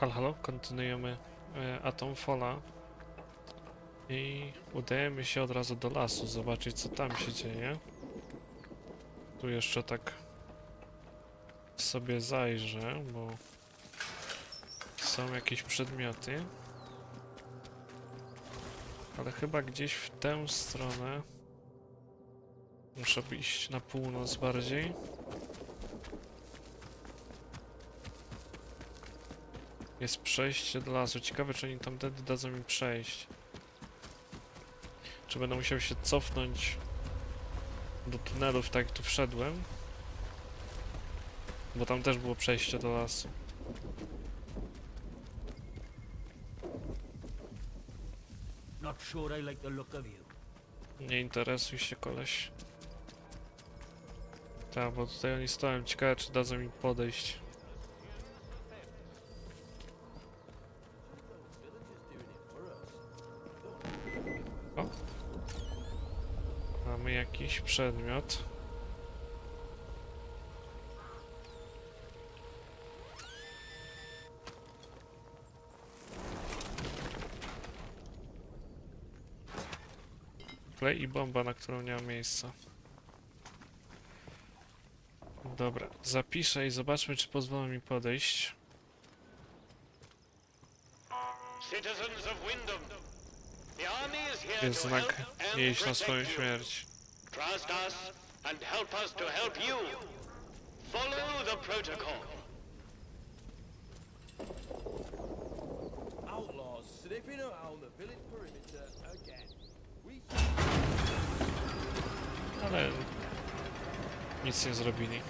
Halo, halo, kontynuujemy e, Atom Falla. I udajemy się od razu do lasu, zobaczyć co tam się dzieje. Tu jeszcze tak sobie zajrzę, bo są jakieś przedmioty. Ale chyba gdzieś w tę stronę muszę iść na północ bardziej. Jest przejście do lasu. Ciekawe, czy oni tamtędy dadzą mi przejść. Czy będę musiał się cofnąć do tunelów, tak jak tu wszedłem? Bo tam też było przejście do lasu. Nie interesuj się, koleś. Tak, bo tutaj oni stoją. Ciekawe, czy dadzą mi podejść. Jakiś przedmiot. Klej i bomba, na którą nie ma miejsca. Dobra, zapiszę i zobaczmy, czy pozwolą mi podejść. Jest znak nie iść na swoją śmierć. Trust us and help us to help you. Follow the protocol. Outlaws sniffing around the village perimeter again. We Ale nic nie zrobili.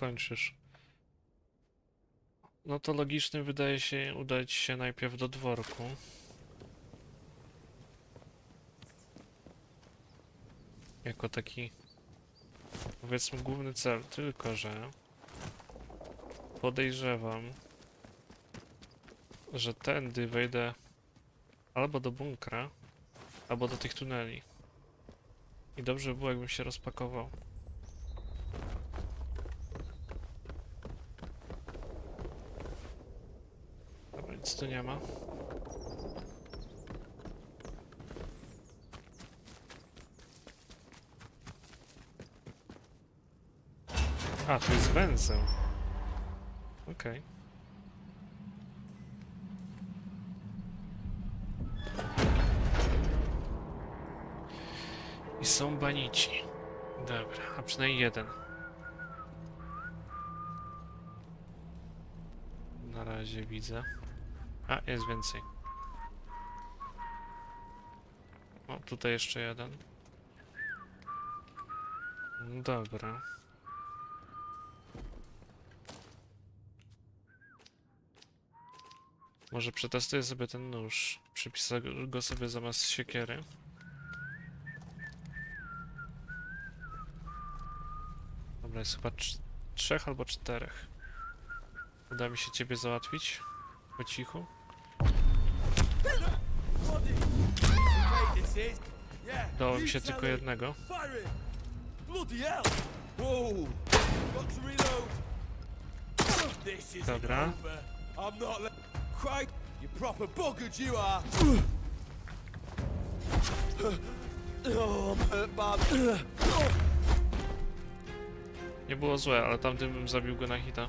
Skończysz. No to logicznym wydaje się udać się najpierw do dworku. Jako taki powiedzmy główny cel, tylko że podejrzewam, że tędy wejdę albo do bunkra, albo do tych tuneli. I dobrze by było, jakbym się rozpakował. Dobra, nic tu nie ma. A, tu jest węzeł. Okej. I są banici. Dobra, a przynajmniej jeden. Na razie widzę. A, jest więcej. O, tutaj jeszcze jeden. Dobra. Może przetestuję sobie ten nóż. Przypisę go sobie zamiast siekiery. Dobra, jest chyba trzech albo czterech. Uda mi się ciebie załatwić? Po cichu? Dało mi się tylko jednego. Dobra. Nie było złe, ale tamtym bym zabił go na hita.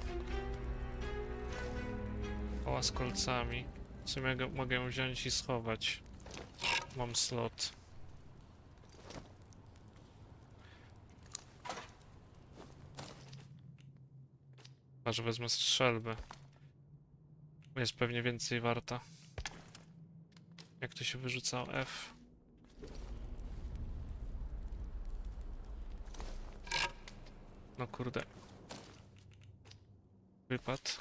Oła z kolcami. W mogę ją wziąć i schować. Mam slot. A że wezmę strzelbę. Jest pewnie więcej warta. Jak to się wyrzucało? F. No kurde. Wypad.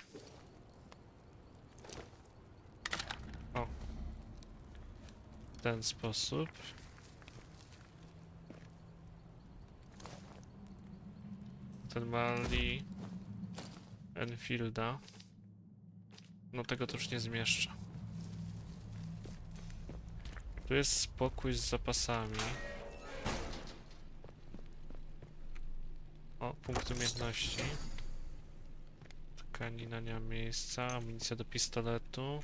W ten sposób. Ten mali Enfielda. No tego to już nie zmieszczę. Tu jest spokój z zapasami. O, punkt umiejętności. Tkanina nie ma miejsca, amunicja do pistoletu.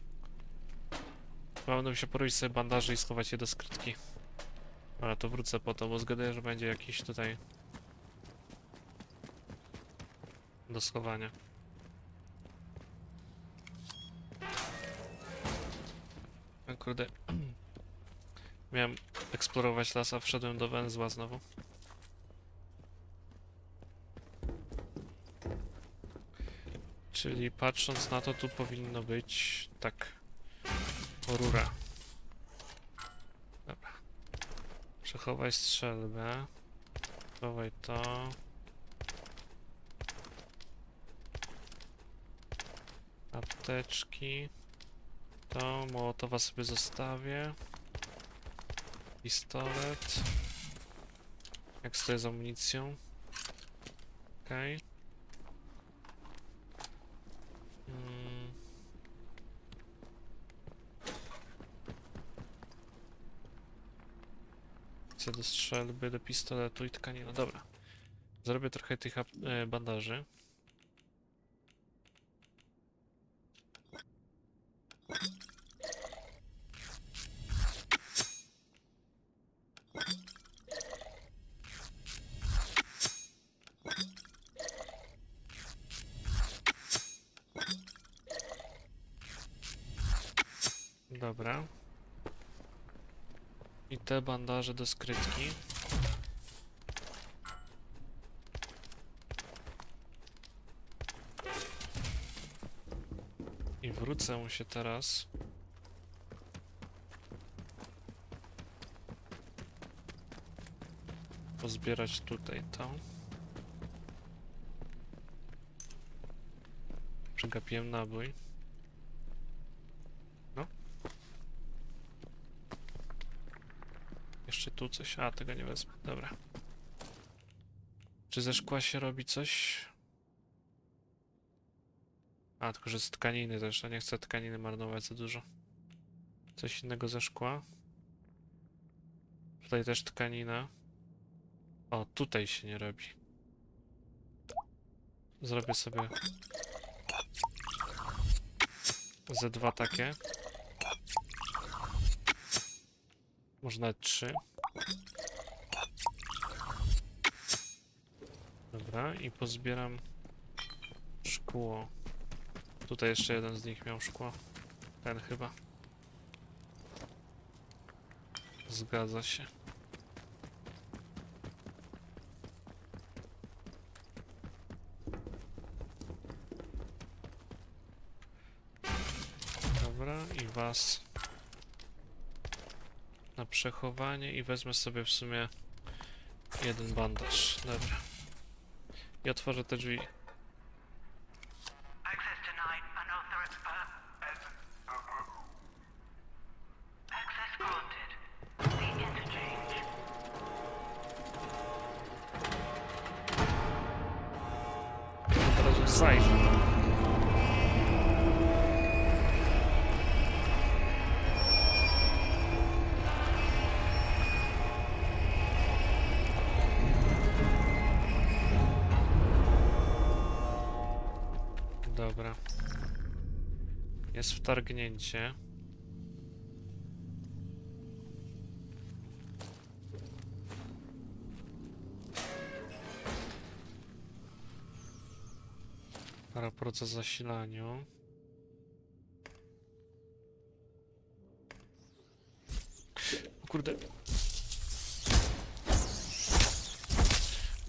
Chyba Będę się porobić sobie bandaże i schować je do skrytki. Ale to wrócę po to, bo zgaduję, że będzie jakiś tutaj do schowania. O kurde. Miałem eksplorować las, a wszedłem do węzła znowu. Czyli patrząc na to, tu powinno być tak. Rura. Dobra. Przechowaj strzelbę. Chowaj to. Apteczki. To mołotowa sobie zostawię. Pistolet. Jak stoję z amunicją? Okej. Mm. Co do strzelby, do pistoletu i tkaniny. Dobra. Zrobię trochę tych e, bandaży. Dobra. I te bandaże do skrytki. I wrócę mu się teraz. Pozbierać tutaj to. Przegapiłem nabój. Jeszcze tu coś. A, tego nie wezmę. Dobra. Czy ze szkła się robi coś? A, tylko że z tkaniny też. A nie chcę tkaniny marnować za dużo. Coś innego ze szkła. Tutaj też tkanina. O, tutaj się nie robi. Zrobię sobie ze dwa takie. Może nawet trzy. Dobra, i pozbieram szkło. Tutaj jeszcze jeden z nich miał szkło. Ten chyba. Zgadza się. Dobra, i was na przechowanie i wezmę sobie w sumie jeden bandaż. Dobra. I otworzę te drzwi. Dobra. Jest wtargnięcie. Raport o zasilaniu. Kurde.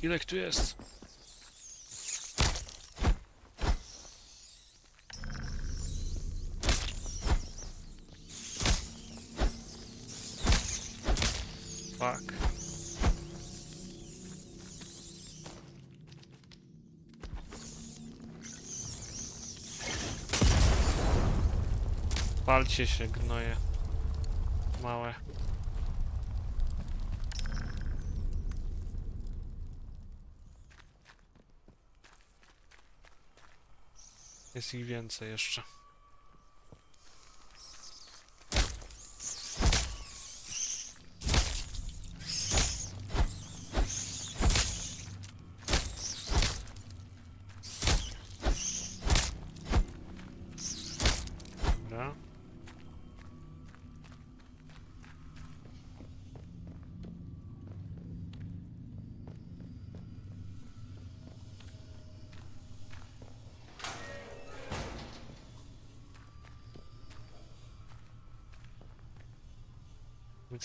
Ile tu jest? Palcie się, gnoje. Małe. Jest ich więcej jeszcze.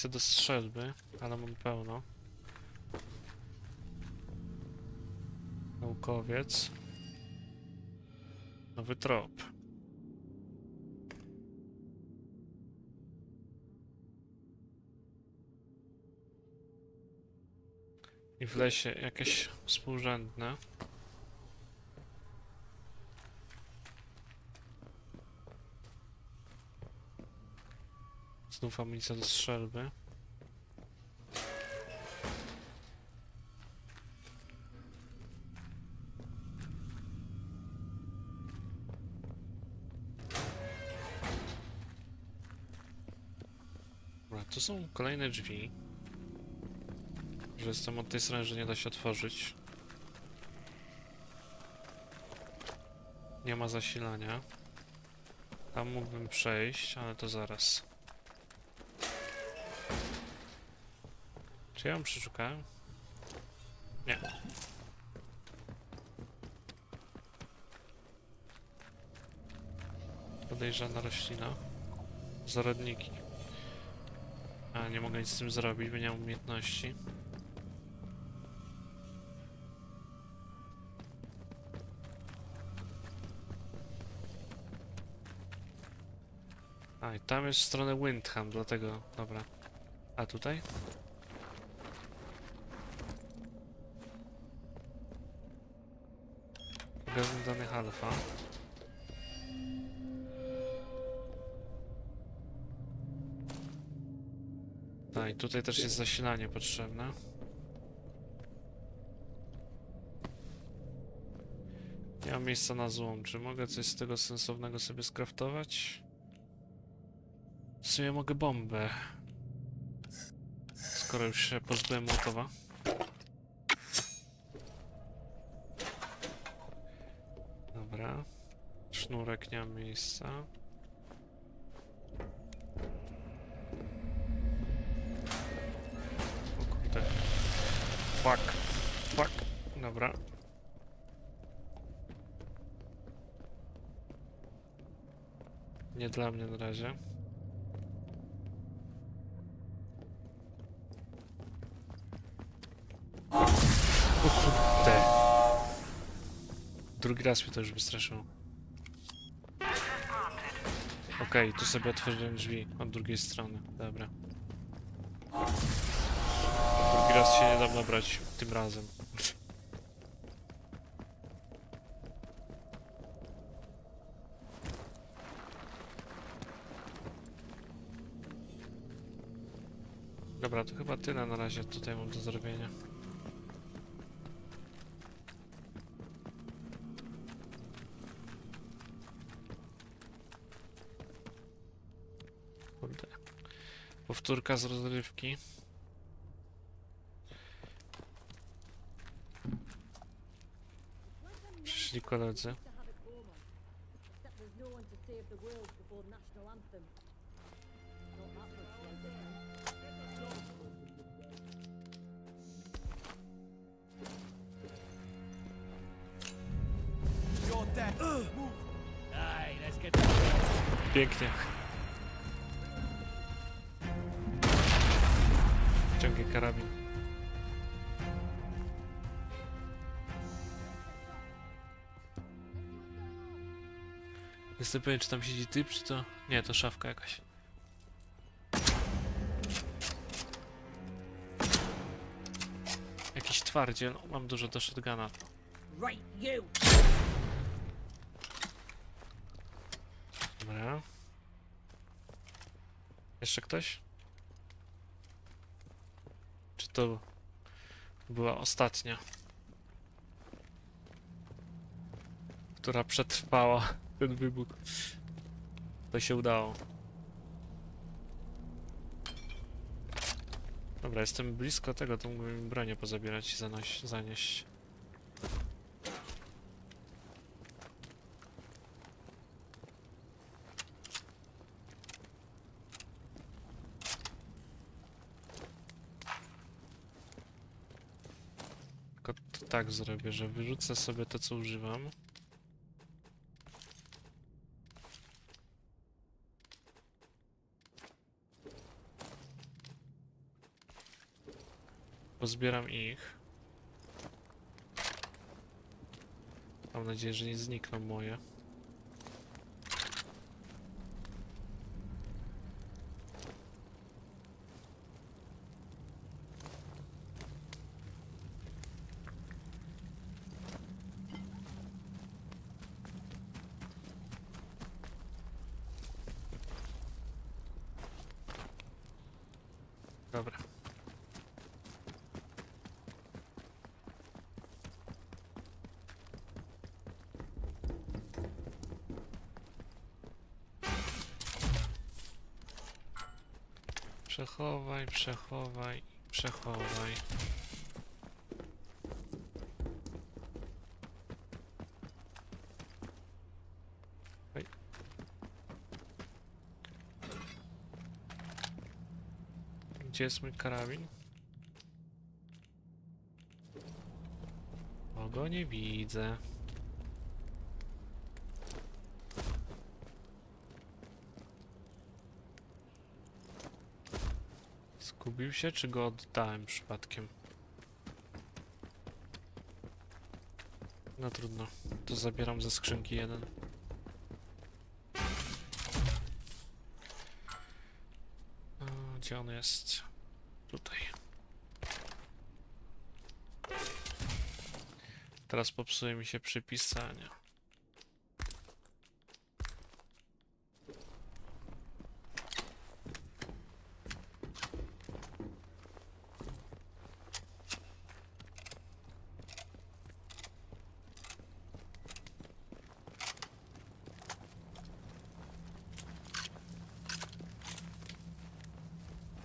Do strzelby, ale mam pełno. Naukowiec. Nowy trop. I w lesie jakieś współrzędne. Znów amunicja do strzelby. Dobra, są kolejne drzwi. Że jestem od tej strony, że nie da się otworzyć. Nie ma zasilania. Tam mógłbym przejść, ale to zaraz. Czy ja ją przeszukałem? Nie. Podejrzana roślina. Zarodniki. A, nie mogę nic z tym zrobić, bo nie mam umiejętności. A, i tam jest w stronę Windham, dlatego... Dobra. A tutaj? Magazyn danych alfa. Tak, i tutaj też jest zasilanie potrzebne. Nie mam miejsca na złom. Czy mogę coś z tego sensownego sobie skraftować? W sumie mogę bombę. Skoro już się pozbyłem Mołotowa. Sznurek nie ma miejsca. O kurde. Fuck. Fuck. Dobra. Nie dla mnie na razie. O kurde. Drugi raz mnie to już wystraszyło. Okej, tu sobie otworzyłem drzwi od drugiej strony. Dobra. Drugi raz się nie dam nabrać tym razem. Dobra, to chyba tyle na razie tutaj mam do zrobienia. Powtórka z rozrywki. Przyszli koledzy. to karabin. Jestem pewien, czy tam siedzi typ, czy to... Nie, to szafka jakaś. Jakiś twardziel. No, mam dużo do shotguna. Right, you! Dobra. Jeszcze ktoś? To była ostatnia? Która przetrwała ten wybuch. To się udało. Dobra, jestem blisko tego, to mógłbym bronię pozabierać i zanieść. Tylko to tak zrobię, że wyrzucę sobie to, co używam. Pozbieram ich. Mam nadzieję, że nie znikną moje. Dobra. Przechowaj, przechowaj, przechowaj. Gdzie jest mój karabin? O, go nie widzę. Zgubił się, czy go oddałem przypadkiem? No trudno. To zabieram ze skrzynki jeden. Gdzie on jest? Tutaj. Teraz popsuje mi się przypisania.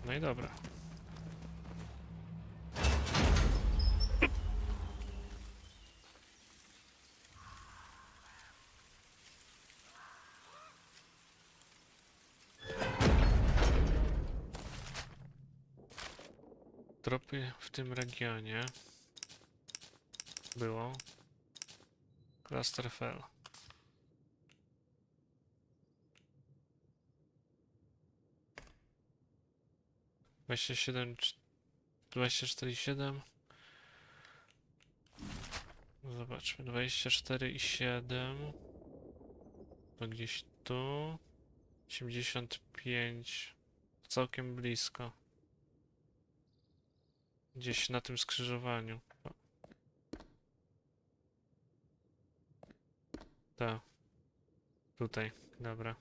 No i dobra. Tropy w tym regionie było Cluster Fell. Dwadzieścia siedem, dwadzieścia cztery. Zobaczmy, dwadzieścia cztery i siedem. To gdzieś tu. Osiemdziesiąt pięć. Całkiem blisko. Gdzieś na tym skrzyżowaniu. Tak. Tutaj, dobra.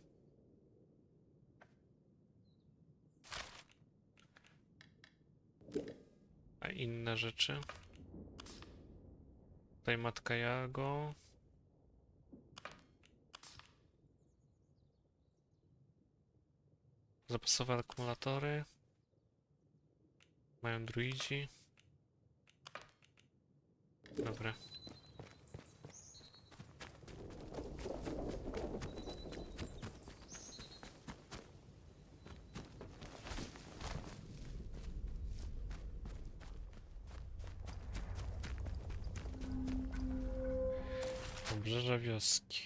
A inne rzeczy? Tutaj matka Jago. Zapasowe akumulatory. Mają druidzi. Dobra. Obrzeża wioski.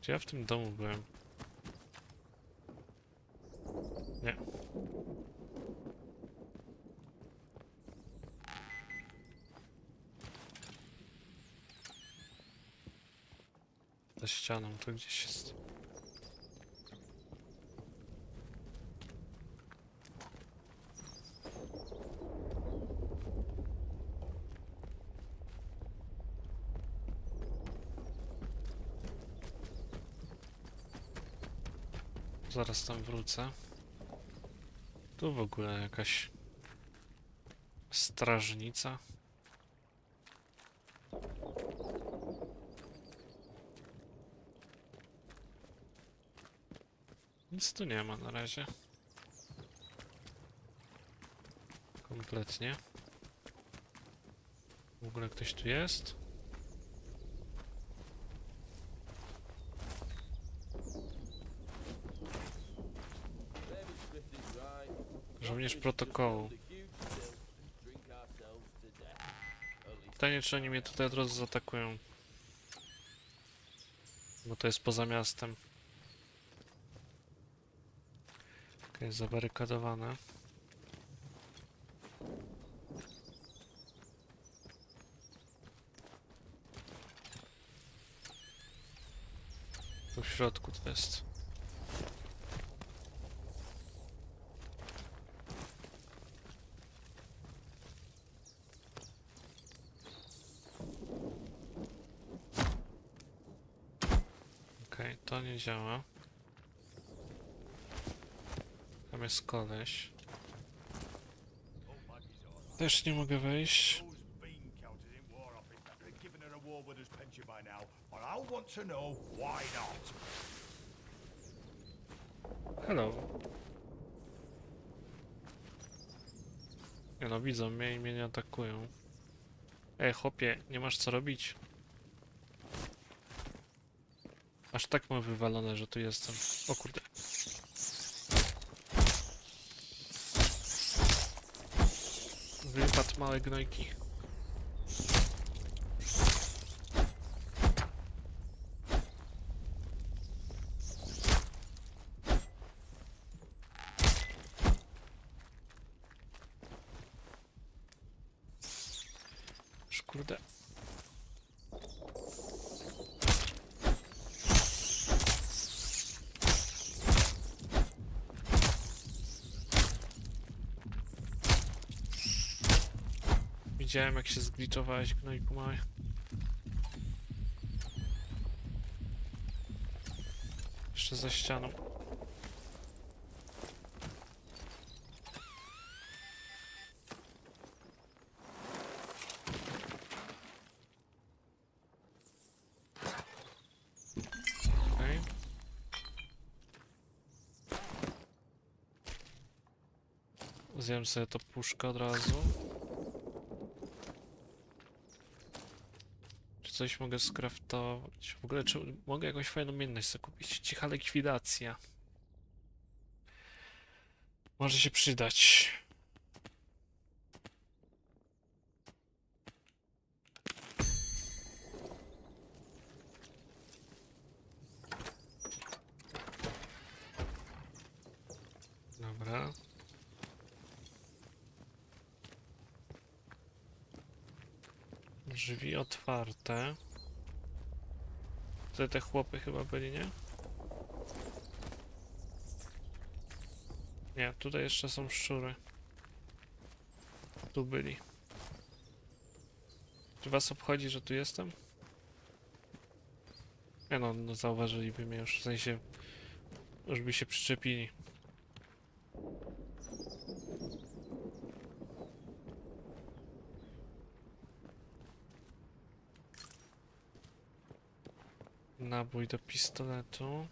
Czy ja w tym domu byłem? Nie. Za ścianą to gdzieś jest. Zaraz tam wrócę. Tu w ogóle jakaś strażnica. Nic tu nie ma na razie. Kompletnie. W ogóle ktoś tu jest? Żołnierz protokołu. Pytanie, czy oni mnie tutaj od razu zaatakują. Bo to jest poza miastem. Okej, zabarykadowane. W środku to jest. Okej, to nie działa. Tam jest koleś. Też nie mogę wejść. Hello. Nie no, widzą mnie i mnie nie atakują. Ej, chłopie, nie masz co robić. Aż tak mam wywalone, że tu jestem. O kurde. Wypad małe gnojki. Już kurde. Widziałem jak się zgliczowałeś gnojku mały. Jeszcze za ścianą. Okej. Zjem sobie to puszkę od razu. Coś mogę skraftować? W ogóle czy mogę jakąś fajną umiejętność sobie kupić? Cicha likwidacja. Może się przydać. Dobra. Drzwi otwarte. Te chłopy chyba byli, nie? Nie, tutaj jeszcze są szczury. Tu byli. Czy was obchodzi, że tu jestem? Nie no, no zauważyliby mnie już, w sensie... Już by się przyczepili. Nabój do pistoletu.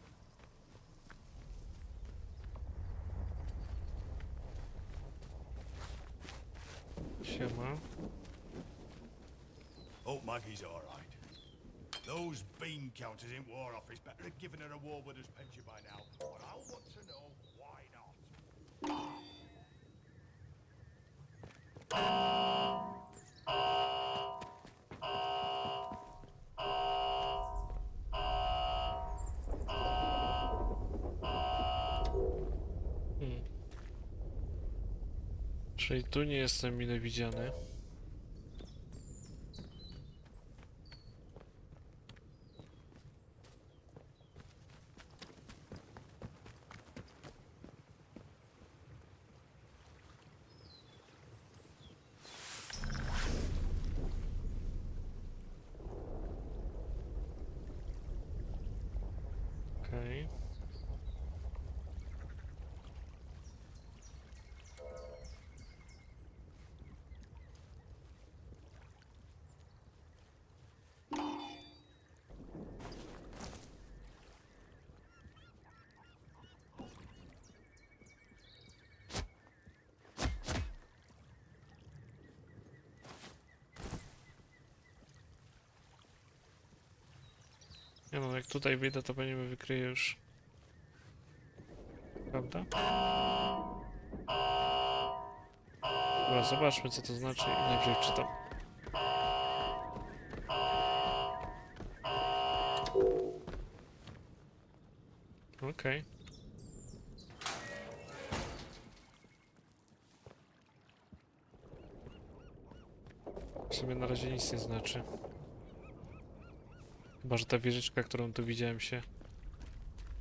Oh, Maggie's all right. Those bean counters in War Office better have given her a war winner's pension by now, but I want to know Czyli tu nie jestem mile widziany. Okej. Nie no, jak tutaj wyjdę, to pewnie mnie wykryje już. Prawda? Dobra, zobaczmy co to znaczy i najpierw czytam. Okej. W sumie na razie nic nie znaczy. Chyba, że ta wieżyczka, którą tu widziałem się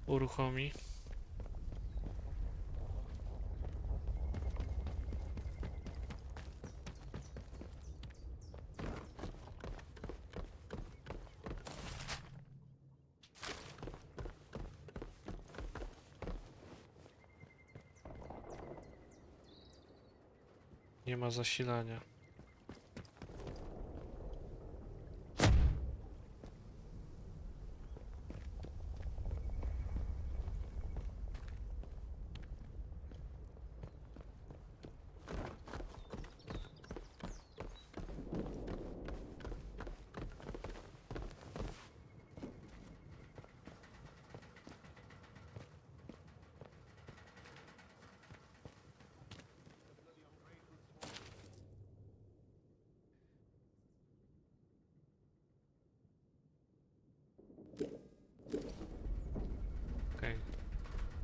uruchomi. Nie ma zasilania. Okej.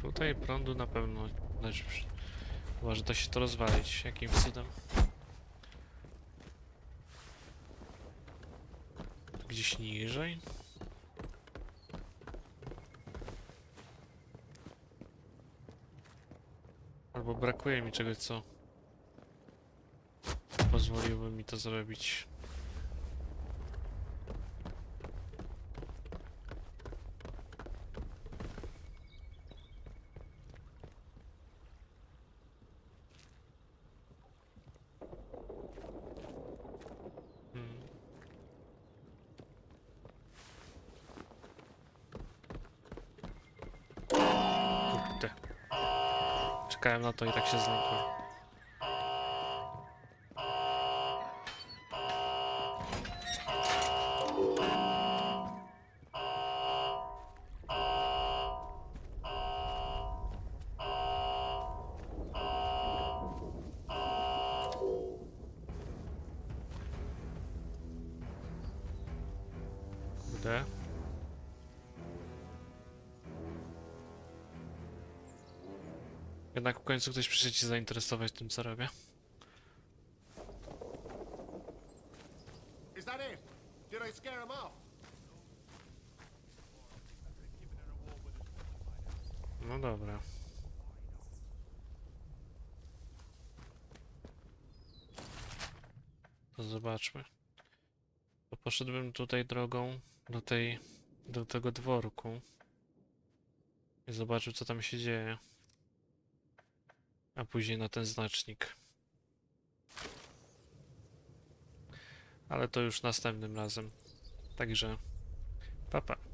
Tutaj prądu na pewno. Znaczy, chyba, że da się to rozwalić jakimś cudem. Gdzieś niżej? Albo brakuje mi czegoś, co pozwoliłoby mi to zrobić. Hmm. Kurde. Czekałem na to i tak się zlękłem. Kurde. Jednak w końcu ktoś przyszedł się zainteresować tym, co robię. Is that it? Did I scare him off? No dobra. To zobaczmy. To poszedłbym tutaj drogą do tej, do tego dworku. I zobaczył co tam się dzieje. A później na ten znacznik. Ale to już następnym razem. Także, papa. Pa.